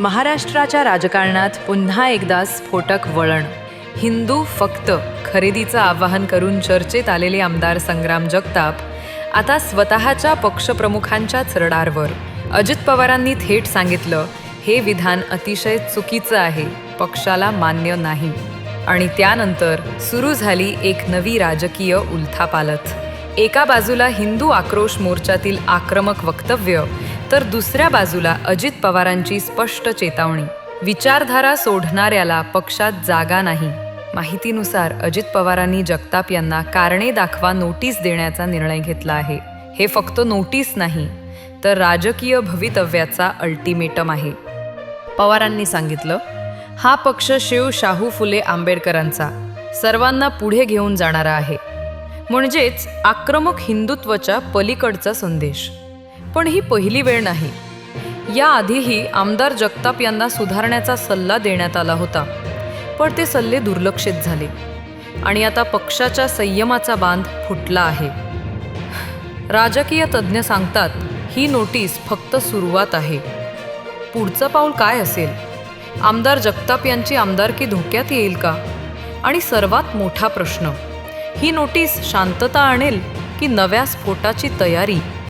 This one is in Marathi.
महाराष्ट्राच्या राजकारणात पुन्हा एकदा स्फोटक वळण. हिंदू फक्त खरेदीचं आवाहन करून चर्चेत आलेले आमदार संग्राम जगताप आता स्वतःच्या पक्षप्रमुखांच्याच रडारवर अजित पवारांनी थेट सांगितलं हे विधान अतिशय चुकीचं आहे पक्षाला मान्य नाही. आणि त्यानंतर सुरू झाली एक नवी राजकीय उलथापालथ. एका बाजूला हिंदू आक्रोश मोर्चातील आक्रमक वक्तव्य तर दुसऱ्या बाजूला अजित पवारांची स्पष्ट चेतावणी. विचारधारा सोडणाऱ्याला पक्षात जागा नाही. माहितीनुसार अजित पवारांनी जगताप यांना कारणे दाखवा नोटीस देण्याचा निर्णय घेतला आहे. हे फक्त नोटीस नाही तर राजकीय भवितव्याचा अल्टिमेटम आहे. पवारांनी सांगितलं हा पक्ष शिव शाहू फुले आंबेडकरांचा सर्वांना पुढे घेऊन जाणारा आहे. म्हणजेच आक्रमक हिंदुत्वाच्या पलीकडचा संदेश. पण ही पहिली वेळ नाही. याआधीही आमदार जगताप यांना सुधारण्याचा सल्ला देण्यात आला होता. पण ते सल्ले दुर्लक्षित झाले. आणि आता पक्षाच्या संयमाचा बांध फुटला आहे. राजकीय तज्ज्ञ सांगतात ही नोटीस फक्त सुरुवात आहे. पुढचं पाऊल काय असेल? आमदार जगताप यांची आमदारकी धोक्यात येईल का? आणि सर्वात मोठा प्रश्न ही नोटीस शांतता आणेल की नव्या स्फोटाची तयारी?